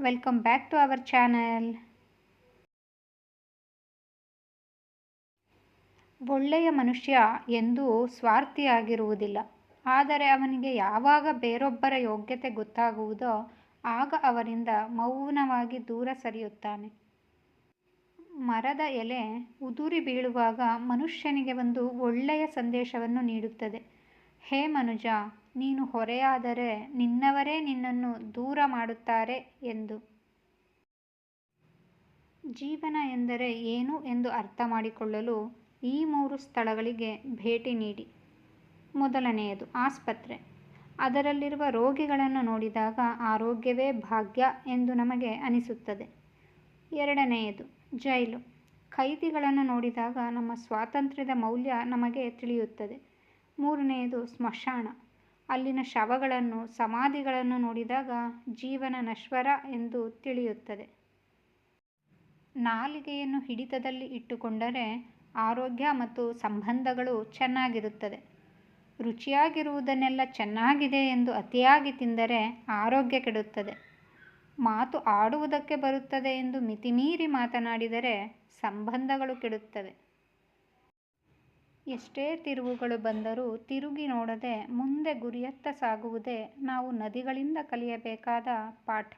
Welcome back to our channel ಒಳ್ಳೆಯ ಮನುಷ್ಯ ಎಂದು ಸ್ವಾರ್ಥಿಯಾಗಿರುವುದಿಲ್ಲ. ಆದರೆ ಅವನಿಗೆ ಯಾವಾಗ ಬೇರೊಬ್ಬರ ಯೋಗ್ಯತೆ ಗೊತ್ತಾಗುವುದೋ ಆಗ ಅವರಿಂದ ಮೌನವಾಗಿ ದೂರ ಸರಿಯುತ್ತಾನೆ. ಮರದ ಎಲೆ ಉದುರಿ ಬೀಳುವಾಗ ಮನುಷ್ಯನಿಗೆ ಒಂದು ಒಳ್ಳೆಯ ಸಂದೇಶವನ್ನು ನೀಡುತ್ತದೆ. ಹೇ ಮನುಜ ನೀನು ಹೊರೆಯಾದರೆ ನಿನ್ನವರೇ ನಿನ್ನನ್ನು ದೂರ ಮಾಡುತ್ತಾರೆ ಎಂದು. ಜೀವನ ಎಂದರೆ ಏನು ಎಂದು ಅರ್ಥ ಮಾಡಿಕೊಳ್ಳಲು ಈ ಮೂರು ಸ್ಥಳಗಳಿಗೆ ಭೇಟಿ ನೀಡಿ. ಮೊದಲನೆಯದು, ಆಸ್ಪತ್ರೆ. ಅದರಲ್ಲಿರುವ ರೋಗಿಗಳನ್ನು ನೋಡಿದಾಗ ಆರೋಗ್ಯವೇ ಭಾಗ್ಯ ಎಂದು ನಮಗೆ ಅನಿಸುತ್ತದೆ. ಎರಡನೆಯದು, ಜೈಲು. ಖೈದಿಗಳನ್ನು ನೋಡಿದಾಗ ನಮ್ಮ ಸ್ವಾತಂತ್ರ್ಯದ ಮೌಲ್ಯ ನಮಗೆ ತಿಳಿಯುತ್ತದೆ. ಮೂರನೆಯದು, ಸ್ಮಶಾನ. ಅಲ್ಲಿನ ಶವಗಳನ್ನು, ಸಮಾಧಿಗಳನ್ನು ನೋಡಿದಾಗ ಜೀವನ ನಶ್ವರ ಎಂದು ತಿಳಿಯುತ್ತದೆ. ನಾಲಿಗೆಯನ್ನು ಹಿಡಿತದಲ್ಲಿ ಇಟ್ಟುಕೊಂಡರೆ ಆರೋಗ್ಯ ಮತ್ತು ಸಂಬಂಧಗಳು ಚೆನ್ನಾಗಿರುತ್ತದೆ. ರುಚಿಯಾಗಿರುವುದನ್ನೆಲ್ಲ ಚೆನ್ನಾಗಿದೆ ಎಂದು ಅತಿಯಾಗಿ ತಿಂದರೆ ಆರೋಗ್ಯ ಕೆಡುತ್ತದೆ. ಮಾತು ಆಡುವುದಕ್ಕೆ ಬರುತ್ತದೆ ಎಂದು ಮಿತಿಮೀರಿ ಮಾತನಾಡಿದರೆ ಸಂಬಂಧಗಳು ಕೆಡುತ್ತವೆ. ಎಷ್ಟೇ ತಿರುವುಗಳು ಬಂದರೂ ತಿರುಗಿ ನೋಡದೆ ಮುಂದೆ ಗುರಿಯತ್ತ ಸಾಗುವುದೇ ನಾವು ನದಿಗಳಿಂದ ಕಲಿಯಬೇಕಾದ ಪಾಠ.